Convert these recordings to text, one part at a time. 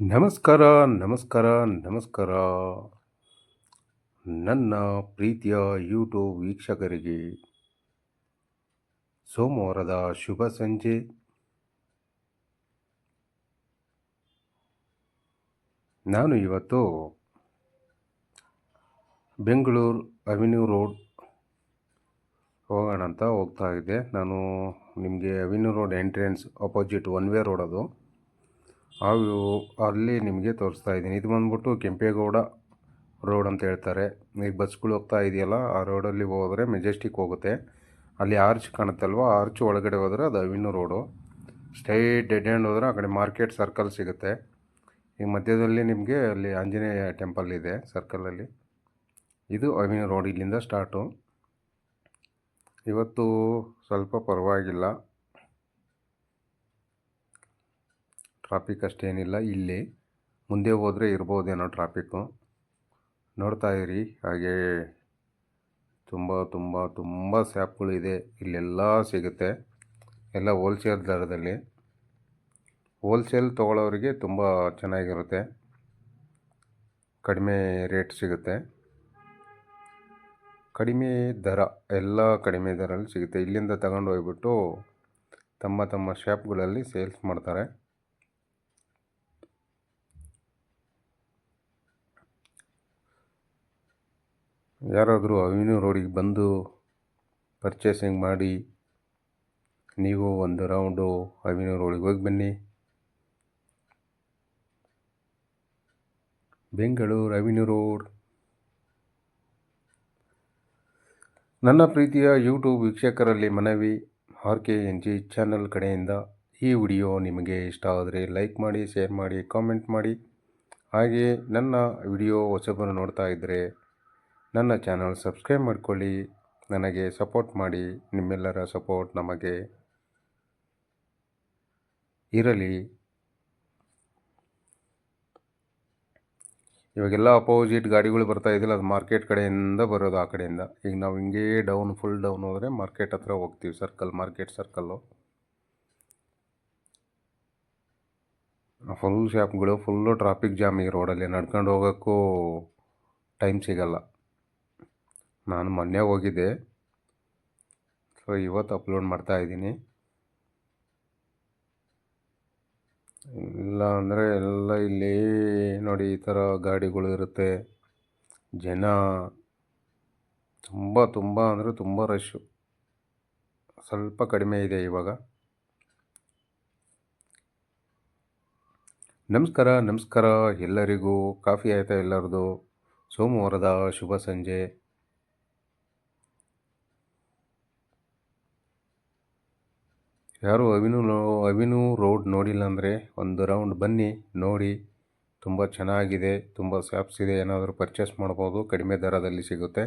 ನಮಸ್ಕಾರ ನಮಸ್ಕಾರ ನಮಸ್ಕಾರ. ನನ್ನ ಪ್ರೀತಿಯ ಯೂಟ್ಯೂಬ್ ವೀಕ್ಷಕರಿಗೆ ಸೋಮವಾರದ ಶುಭ ಸಂಜೆ. ನಾನು ಇವತ್ತು ಬೆಂಗಳೂರು ಅವೆನ್ಯೂ ರೋಡ್ ಹೋಗೋಣ ಅಂತ ಹೋಗ್ತಾ ಇದ್ದೆ. ನಾನು ನಿಮಗೆ avenue road entrance opposite one way road ಅದು. ಅವು ಅಲ್ಲಿ ನಿಮಗೆ ತೋರಿಸ್ತಾ ಇದ್ದೀನಿ. ಇದು ಬಂದ್ಬಿಟ್ಟು ಕೆಂಪೇಗೌಡ ರೋಡ್ ಅಂತ ಹೇಳ್ತಾರೆ. ಈಗ ಬಸ್ಗಳು ಹೋಗ್ತಾ ಇದೆಯಲ್ಲ, ಆ ರೋಡಲ್ಲಿ ಹೋದರೆ ಮೆಜೆಸ್ಟಿಕ್ ಹೋಗುತ್ತೆ. ಅಲ್ಲಿ ಆರ್ಚ್ ಕಾಣುತ್ತಲ್ವ? ಆರ್ಚ್ ಒಳಗಡೆ ಹೋದರೆ ಅದು avenue road. Straight dead end ಹೋದರೆ ಆ ಕಡೆ ಮಾರ್ಕೆಟ್ ಸರ್ಕಲ್ ಸಿಗುತ್ತೆ. ಈ ಮಧ್ಯದಲ್ಲಿ ನಿಮಗೆ ಅಲ್ಲಿ ಆಂಜನೇಯ ಟೆಂಪಲ್ ಇದೆ ಸರ್ಕಲಲ್ಲಿ. ಇದು ಅವಿನು ರೋಡ್ ಇಲ್ಲಿಂದ ಸ್ಟಾರ್ಟು. ಇವತ್ತು ಸ್ವಲ್ಪ ಪರವಾಗಿಲ್ಲ. ಟ್ರಾಫಿಕ್ ಅಷ್ಟೇನಿಲ್ಲ, ಇಲ್ಲಿ. ಮುಂದೆ ಹೋದರೆ ಇರ್ಬೋದೇನೋ ಟ್ರಾಫಿಕ್ಕು ನೋಡ್ತಾ ಇರಿ, ಹಾಗೆ ತುಂಬ ತುಂಬ ತುಂಬ ಸ್ಯಾಪ್ಗಳಿದೆ ಇಲ್ಲೆಲ್ಲ ಸಿಗುತ್ತೆ. ಎಲ್ಲ ಹೋಲ್ಸೇಲ್ ದರದಲ್ಲಿ. ಹೋಲ್ಸೇಲ್ ತೊಗೊಳ್ಳೋರಿಗೆ ತುಂಬ ಚೆನ್ನಾಗಿರುತ್ತೆ. ಕಡಿಮೆ ರೇಟ್ ಸಿಗುತ್ತೆ. ಕಡಿಮೆ ದರ, ಎಲ್ಲ ಕಡಿಮೆ ದರಲ್ಲಿ ಸಿಗುತ್ತೆ. ಇಲ್ಲಿಂದ ತಗೊಂಡು ಹೋಗ್ಬಿಟ್ಟು ತಮ್ಮ ತಮ್ಮ ಶಾಪ್ಗಳಲ್ಲಿ ಸೇಲ್ಸ್ ಮಾಡ್ತಾರೆ. ಯಾರಾದರೂ ಅವಿನ್ಯೂ ರೋಡಿಗೆ ಬಂದು ಪರ್ಚೇಸಿಂಗ್ ಮಾಡಿ, ನೀವು ಒಂದು ರೌಂಡು ಅವಿನ್ಯೂ ರೋಡಿಗೆ ಹೋಗಿ ಬನ್ನಿ. Bengaluru avenue road. ನನ್ನ ಪ್ರೀತಿಯ ಯೂಟ್ಯೂಬ್ ವೀಕ್ಷಕರಲ್ಲಿ ಮನವಿ, R K N G channel ಕಡೆಯಿಂದ ಈ ವಿಡಿಯೋ ನಿಮಗೆ ಇಷ್ಟ ಆದರೆ ಲೈಕ್ ಮಾಡಿ ಶೇರ್ ಮಾಡಿ ಕಾಮೆಂಟ್ ಮಾಡಿ. ಹಾಗೆ ನನ್ನ ವಿಡಿಯೋ ಹೊಸಬರು ನೋಡ್ತಾ ಇದ್ದರೆ ನನ್ನ ಚಾನಲ್ ಸಬ್ಸ್ಕ್ರೈಬ್ ಮಾಡಿಕೊಳ್ಳಿ. ನನಗೆ ಸಪೋರ್ಟ್ ಮಾಡಿ. ನಿಮ್ಮೆಲ್ಲರ ಸಪೋರ್ಟ್ ನಮಗೆ ಇರಲಿ. ಇವಾಗೆಲ್ಲ ಅಪೋಸಿಟ್ ಗಾಡಿಗಳು ಬರ್ತಾ ಇದ್ದಿಲ್ಲ ಅದು ಮಾರ್ಕೆಟ್ ಕಡೆಯಿಂದ ಬರೋದು ಆ ಕಡೆಯಿಂದ. ಈಗ ನಾವು ಹಿಂಗೆ ಡೌನ್ ಫುಲ್ ಡೌನ್ ಹೋದರೆ ಮಾರ್ಕೆಟ್ ಹತ್ರ ಹೋಗ್ತೀವಿ ಸರ್ಕಲ್ ಮಾರ್ಕೆಟ್ ಸರ್ಕಲ್ಲು ಫುಲ್ ಶಾಪ್ಗಳು ಫುಲ್ಲು ಟ್ರಾಫಿಕ್ ಜಾಮ್ ಈ ರೋಡಲ್ಲಿ ನಡ್ಕೊಂಡು ಹೋಗೋಕ್ಕೂ ಟೈಮ್ ಸಿಗಲ್ಲ. ನಾನು ಮೊನ್ನೆ ಹೋಗಿದ್ದೆ. ಸೊ ಇವತ್ತು ಅಪ್ಲೋಡ್ ಮಾಡ್ತಾ ಇದ್ದೀನಿ. ಇಲ್ಲ ಅಂದರೆ ಎಲ್ಲ ಇಲ್ಲಿ ನೋಡಿ ಈ ಥರ ಗಾಡಿಗಳು ಇರುತ್ತೆ. ಜನ ತುಂಬ ತುಂಬ ಅಂದರೆ ತುಂಬ ರಶ್ಶು ಸ್ವಲ್ಪ ಕಡಿಮೆ ಇದೆ ಇವಾಗ. ನಮಸ್ಕಾರ ನಮಸ್ಕಾರ ಎಲ್ಲರಿಗೂ. ಕಾಫಿ ಆಯಿತಾ ಎಲ್ಲರದು? ಸೋಮವಾರದ ಶುಭ ಸಂಜೆ. ಯಾರು ಅವಿನು ಅವಿನು ರೋಡ್ ನೋಡಿಲ್ಲ ಅಂದರೆ ಒಂದು ರೌಂಡ್ ಬನ್ನಿ, ನೋಡಿ. ತುಂಬ ಚೆನ್ನಾಗಿದೆ, ತುಂಬ ಶಾಪ್ಸ್ ಇದೆ, ಏನಾದರೂ ಪರ್ಚೇಸ್ ಮಾಡ್ಬೋದು, ಕಡಿಮೆ ದರದಲ್ಲಿ ಸಿಗುತ್ತೆ.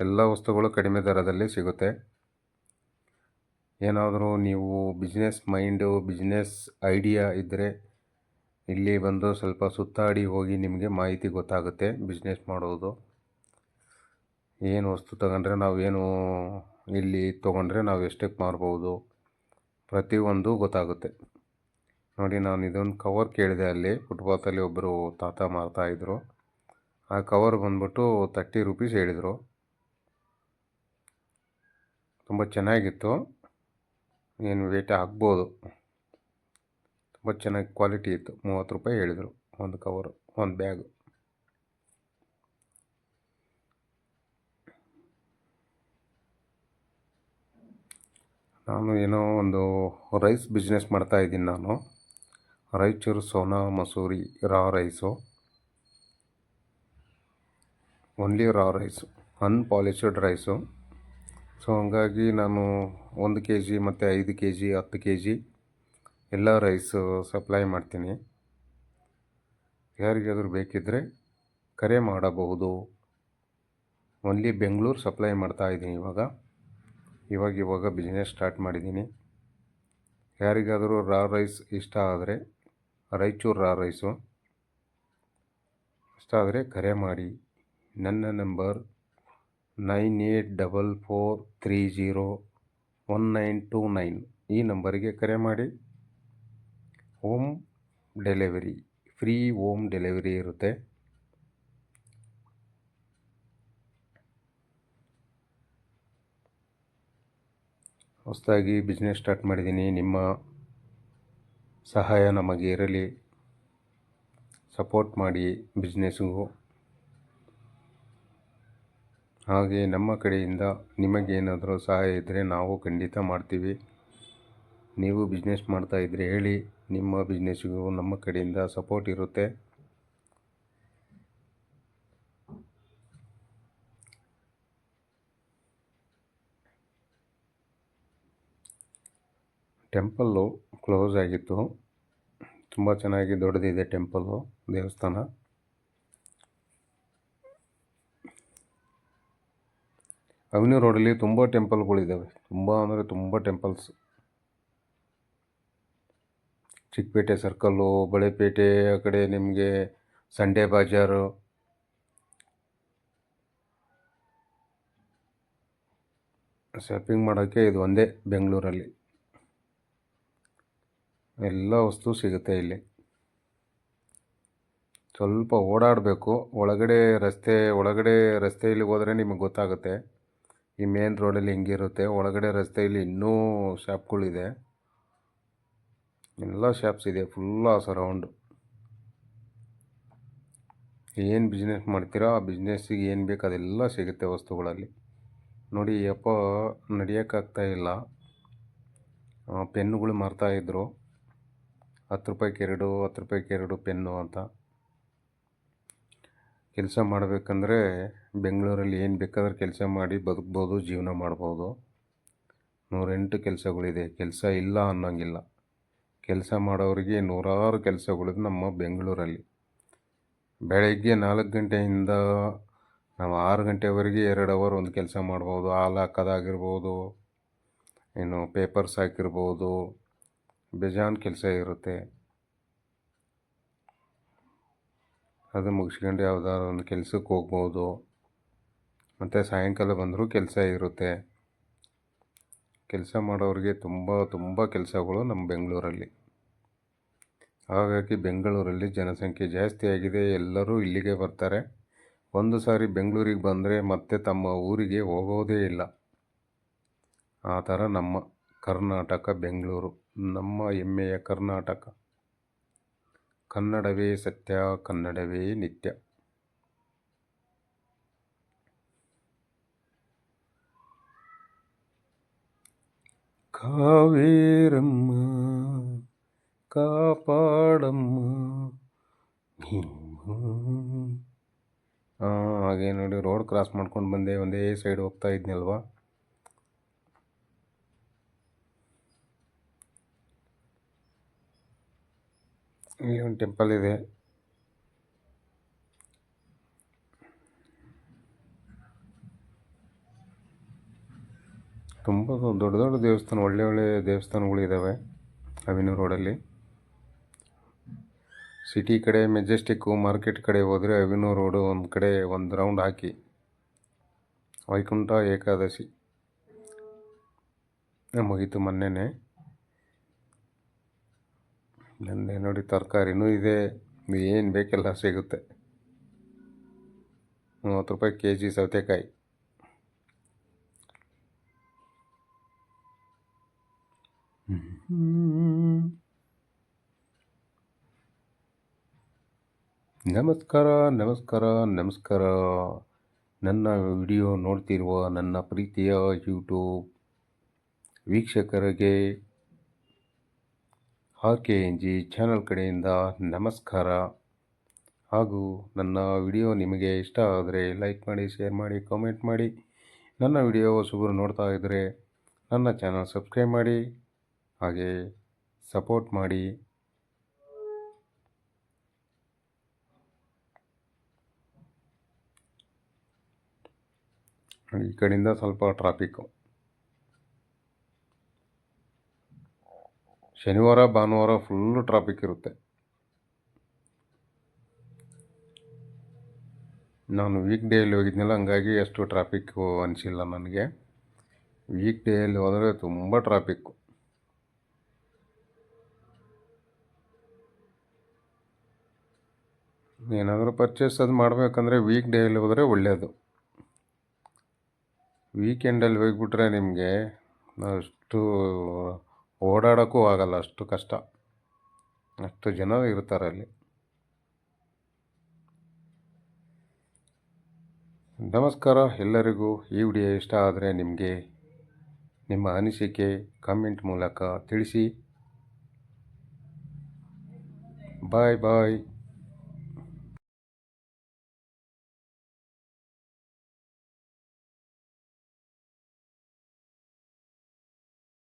ಎಲ್ಲ ವಸ್ತುಗಳು ಕಡಿಮೆ ದರದಲ್ಲಿ ಸಿಗುತ್ತೆ. ಏನಾದರೂ ನೀವು ಬಿಸ್ನೆಸ್ ಮೈಂಡು ಬಿಸ್ನೆಸ್ ಐಡಿಯಾ ಇದ್ದರೆ ಇಲ್ಲಿ ಬಂದು ಸ್ವಲ್ಪ ಸುತ್ತಾಡಿ ಹೋಗಿ ನಿಮಗೆ ಮಾಹಿತಿ ಗೊತ್ತಾಗುತ್ತೆ ಬಿಸ್ನೆಸ್ ಮಾಡೋದು. ಏನು ವಸ್ತು ತಗೊಂಡ್ರೆ ನಾವೇನು ಇಲ್ಲಿ ತೊಗೊಂಡ್ರೆ ನಾವು ಎಷ್ಟಕ್ಕೆ ಮಾರ್ಬೋದು? ಪ್ರತಿಯೊಂದು ಗೊತ್ತಾಗುತ್ತೆ. ನೋಡಿ, ನಾನು ಇದೊಂದು ಕವರ್ ಕೇಳಿದೆ ಅಲ್ಲಿ. ಫುಟ್ಪಾತಲ್ಲಿ ಒಬ್ಬರು ತಾತ ಮಾರ್ತಾಯಿದ್ರು ಆ ಕವರ್ ಬಂದ್ಬಿಟ್ಟು ತರ್ಟಿ ರುಪೀಸ್ ಹೇಳಿದರು. ತುಂಬ ಚೆನ್ನಾಗಿತ್ತು. ಏನು ವೇಟ್ ಆಗ್ಬೋದು. ತುಂಬ ಚೆನ್ನಾಗಿ ಕ್ವಾಲಿಟಿ ಇತ್ತು. ಮೂವತ್ತು ರೂಪಾಯಿ ಹೇಳಿದರು ಒಂದು ಕವರು ಒಂದು ಬ್ಯಾಗು ನಾನು ಏನೋ ಒಂದು ರೈಸ್ ಬಿಸ್ನೆಸ್ ಮಾಡ್ತಾಯಿದ್ದೀನಿ ನಾನು. Raichur Sona Masuri raw rice. Only raw rice unpolished rice. So ಹಂಗಾಗಿ ನಾನು ಒಂದು ಕೆ ಜಿ ಮತ್ತು ಐದು ಕೆ ಜಿ ಹತ್ತು ಕೆ ಜಿ ಎಲ್ಲ ರೈಸು ಸಪ್ಲೈ ಮಾಡ್ತೀನಿ. ಯಾರಿಗಾದರೂ ಬೇಕಿದ್ದರೆ ಕರೆ ಮಾಡಬಹುದು. ಓನ್ಲಿ ಬೆಂಗಳೂರು ಸಪ್ಲೈ ಮಾಡ್ತಾಯಿದ್ದೀನಿ ಇವಾಗ. ಇವಾಗ ಇವಾಗ ಬಿಸ್ನೆಸ್ ಸ್ಟಾರ್ಟ್ ಮಾಡಿದ್ದೀನಿ. ಯಾರಿಗಾದರೂ ರಾ ರೈಸ್ ಇಷ್ಟ ಆದರೆ, ರಾಯಚೂರು ರಾ ರೈಸು ಇಷ್ಟ ಆದರೆ ಕರೆ ಮಾಡಿ. ನನ್ನ number nine eight double four three zero one nine two nine ಈ ನಂಬರಿಗೆ ಕರೆ ಮಾಡಿ. Home delivery free home delivery ಇರುತ್ತೆ. ಹೊಸದಾಗಿ ಬಿಸ್ನೆಸ್ ಸ್ಟಾರ್ಟ್ ಮಾಡಿದ್ದೀನಿ. ನಿಮ್ಮ ಸಹಾಯ ನಮಗೆ ಇರಲಿ. ಸಪೋರ್ಟ್ ಮಾಡಿ ಬಿಸ್ನೆಸ್ಗೂ ಹಾಗೆ ನಮ್ಮ ಕಡೆಯಿಂದ ನಿಮಗೇನಾದರೂ ಸಹಾಯ ಇದ್ದರೆ ನಾವು ಖಂಡಿತ ಮಾಡ್ತೀವಿ. ನೀವು ಬಿಸ್ನೆಸ್ ಮಾಡ್ತಾ ಇದ್ದರೆ ಹೇಳಿ, ನಿಮ್ಮ ಬಿಸ್ನೆಸ್ಗೂ ನಮ್ಮ ಕಡೆಯಿಂದ ಸಪೋರ್ಟ್ ಇರುತ್ತೆ. ಟೆಂಪಲ್ಲು ಕ್ಲೋಸ್ ಆಗಿತ್ತು. ತುಂಬ ಚೆನ್ನಾಗಿ ದೊಡ್ಡದಿದೆ ಟೆಂಪಲ್ಲು, ದೇವಸ್ಥಾನ. ಅವನ್ಯೂ ರೋಡಲ್ಲಿ ತುಂಬ ಟೆಂಪಲ್ಗಳಿದ್ದಾವೆ ತುಂಬ ಅಂದರೆ ತುಂಬ ಟೆಂಪಲ್ಸ್. ಚಿಕ್ಕಪೇಟೆ ಸರ್ಕಲ್ಲು, ಬಳೆಪೇಟೆ, ಆ ಕಡೆ ನಿಮಗೆ ಸಂಡೇ ಬಾಜಾರು. ಶಾಪಿಂಗ್ ಮಾಡೋಕ್ಕೆ ಇದು ಒಂದೇ ಬೆಂಗಳೂರಲ್ಲಿ. ಎಲ್ಲ ವಸ್ತು ಸಿಗುತ್ತೆ ಇಲ್ಲಿ. ಸ್ವಲ್ಪ ಓಡಾಡಬೇಕು. ಒಳಗಡೆ ರಸ್ತೆ, ಒಳಗಡೆ ರಸ್ತೆಯಲ್ಲಿ ಹೋದರೆ ನಿಮಗೆ ಗೊತ್ತಾಗುತ್ತೆ. ಈ ಮೇನ್ ರೋಡಲ್ಲಿ ಹೆಂಗಿರುತ್ತೆ. ಒಳಗಡೆ ರಸ್ತೆಯಲ್ಲಿ ಇನ್ನೂ ಶಾಪ್ಗಳಿದೆ ಎಲ್ಲ ಶಾಪ್ಸ್ ಇದೆ. ಫುಲ್ಲ ಸರೌಂಡು ಏನು ಬಿಸ್ನೆಸ್ ಮಾಡ್ತೀರೋ? ಆ ಬಿಸ್ನೆಸ್ಸಿಗೆ ಏನು ಬೇಕು? ಅದೆಲ್ಲ ಸಿಗುತ್ತೆ ವಸ್ತುಗಳಲ್ಲಿ. ನೋಡಿ ಯಪ್ಪ ನಡೆಯೋಕ್ಕಾಗ್ತಾ ಇಲ್ಲ. ಪೆನ್ನುಗಳು ಮಾರ್ತಾಯಿದ್ರು ಹತ್ತು ರೂಪಾಯಿಗೆ ಎರಡು, ಹತ್ತು ರೂಪಾಯಿಗೆ ಎರಡು ಪೆನ್ನು ಅಂತ. ಕೆಲಸ ಮಾಡಬೇಕಂದ್ರೆ ಬೆಂಗಳೂರಲ್ಲಿ ಏನು ಬೇಕಾದ್ರೆ ಕೆಲಸ ಮಾಡಿ ಬದುಕ್ಬೋದು, ಜೀವನ ಮಾಡ್ಬೋದು. ನೂರೆಂಟು ಕೆಲಸಗಳಿದೆ, ಕೆಲಸ ಇಲ್ಲ ಅನ್ನೋಂಗಿಲ್ಲ. ಕೆಲಸ ಮಾಡೋರಿಗೆ ನೂರಾರು ಕೆಲಸಗಳಿದೆ ನಮ್ಮ ಬೆಂಗಳೂರಲ್ಲಿ. ಬೆಳಗ್ಗೆ ನಾಲ್ಕು ಗಂಟೆಯಿಂದ ನಾವು ಆರು ಗಂಟೆವರೆಗೆ ಎರಡು ಅವರ್ ಒಂದು ಕೆಲಸ ಮಾಡ್ಬೋದು. ಹಾಲು ಹಾಕೋದಾಗಿರ್ಬೋದು ಏನು ಪೇಪರ್ಸ್ ಹಾಕಿರ್ಬೋದು. ಬೇಜಾನ್ ಕೆಲಸ ಇರುತ್ತೆ. ಅದು ಮುಗಿಸ್ಕೊಂಡು ಯಾವುದಾದ್ರು ಒಂದು ಕೆಲ್ಸಕ್ಕೆ ಹೋಗ್ಬೋದು. ಮತ್ತು ಸಾಯಂಕಾಲ ಬಂದರೂ ಕೆಲಸ ಇರುತ್ತೆ. ಕೆಲಸ ಮಾಡೋರಿಗೆ ತುಂಬ ತುಂಬ ಕೆಲಸಗಳು ನಮ್ಮ ಬೆಂಗಳೂರಲ್ಲಿ. ಹಾಗಾಗಿ ಬೆಂಗಳೂರಲ್ಲಿ ಜನಸಂಖ್ಯೆ ಜಾಸ್ತಿ ಆಗಿದೆ. ಎಲ್ಲರೂ ಇಲ್ಲಿಗೆ ಬರ್ತಾರೆ. ಒಂದು ಸಾರಿ ಬೆಂಗಳೂರಿಗೆ ಬಂದರೆ ಮತ್ತೆ ತಮ್ಮ ಊರಿಗೆ ಹೋಗೋದೇ ಇಲ್ಲ. ಆ ಥರ ನಮ್ಮ ಕರ್ನಾಟಕ, ಬೆಂಗಳೂರು. ನಮ್ಮ ಹೆಮ್ಮೆಯ ಕರ್ನಾಟಕ. ಕನ್ನಡವೇ ಸತ್ಯ, ಕನ್ನಡವೇ ನಿತ್ಯ. ಕಾವೇರಮ್ಮ, ಕಾಪಾಡಮ್ಮ ಹಾಗೆ ನೋಡಿ, ರೋಡ್ ಕ್ರಾಸ್ ಮಾಡ್ಕೊಂಡು ಬಂದೆ, ಒಂದೇ ಸೈಡ್ ಹೋಗ್ತಾ ಇದ್ನಲ್ವಾ? ಇಲ್ಲಿ ಒಂದು ಟೆಂಪಲ್ ಇದೆ. ತುಂಬ ದೊಡ್ಡ ದೊಡ್ಡ ದೇವಸ್ಥಾನ, ಒಳ್ಳೆ ಒಳ್ಳೆ ದೇವಸ್ಥಾನಗಳಿದ್ದಾವೆ ಅವಿನೂ ರೋಡಲ್ಲಿ. ಸಿಟಿ ಕಡೆ ಮೆಜೆಸ್ಟಿಕ್ಕು, ಮಾರ್ಕೆಟ್ ಕಡೆ ಹೋದರೆ ಅವಿನೂ ರೋಡು ಒಂದು ಕಡೆ ಒಂದು ರೌಂಡ್ ಹಾಕಿ. ವೈಕುಂಠ ಏಕಾದಶಿ. ಮುಗೀತು ಮೊನ್ನೆನೇ. ನಂದೆ ನೋಡಿ ತರಕಾರಿನೂ ಇದೆ. ಏನು ಬೇಕೆಲ್ಲ ಸಿಗುತ್ತೆ. ಮೂವತ್ತು ರೂಪಾಯಿ ಕೆ ಜಿ ಸೌತೆಕಾಯಿ. ನಮಸ್ಕಾರ ನಮಸ್ಕಾರ ನಮಸ್ಕಾರ. ನನ್ನ ವಿಡಿಯೋ ನೋಡ್ತಿರುವ ನನ್ನ ಪ್ರೀತಿಯ ಯೂಟ್ಯೂಬ್ ವೀಕ್ಷಕರಿಗೆ R K N G channel ಕಡೆಯಿಂದ ನಮಸ್ಕಾರ. ಹಾಗೂ ನನ್ನ ವಿಡಿಯೋ ನಿಮಗೆ ಇಷ್ಟ ಆದರೆ ಲೈಕ್ ಮಾಡಿ, ಶೇರ್ ಮಾಡಿ, ಕಾಮೆಂಟ್ ಮಾಡಿ. ನನ್ನ ವಿಡಿಯೋ ಹೊಸಬರು ನೋಡ್ತಾ ಇದ್ದರೆ ನನ್ನ ಚಾನಲ್ ಸಬ್ಸ್ಕ್ರೈಬ್ ಮಾಡಿ, ಹಾಗೆ ಸಪೋರ್ಟ್ ಮಾಡಿ. ಈ ಕಡೆಯಿಂದ ಸ್ವಲ್ಪ ಟ್ರಾಫಿಕ್ಕು ಶನಿವಾರ, ಭಾನುವಾರ ಫುಲ್ಲು ಟ್ರಾಫಿಕ್ ಇರುತ್ತೆ. ನಾನು ವೀಕ್ ಡೇಯಲ್ಲಿ ಹೋಗಿದ್ನಲ್ಲ, ಹಂಗಾಗಿ ಅಷ್ಟು ಟ್ರಾಫಿಕ್ಕು ಅನಿಸಿಲ್ಲ ನನಗೆ. ವೀಕ್ ಡೇಯಲ್ಲಿ ಹೋದರೆ ತುಂಬ ಟ್ರಾಫಿಕ್ಕು ಏನಾದರೂ ಪರ್ಚೇಸ್ ಅದು ಮಾಡಬೇಕಂದ್ರೆ ವೀಕ್ ಡೇಯಲ್ಲಿ ಹೋದರೆ ಒಳ್ಳೆಯದು ವೀಕೆಂಡಲ್ಲಿ ಹೋಗ್ಬಿಟ್ರೆ ನಿಮಗೆ ಅಷ್ಟು ಓಡಾಡೋಕ್ಕೂ ಆಗಲ್ಲ, ಅಷ್ಟು ಕಷ್ಟ. ಅಷ್ಟು ಜನ ಇರ್ತಾರೆ ಅಲ್ಲಿ. ನಮಸ್ಕಾರ ಎಲ್ಲರಿಗೂ. ಈ ವಿಡಿಯೋ ಇಷ್ಟ ಆದರೆ ನಿಮಗೆ ನಿಮ್ಮ ಅನಿಸಿಕೆ ಕಾಮೆಂಟ್ ಮೂಲಕ ತಿಳಿಸಿ. ಬಾಯ್ ಬಾಯ್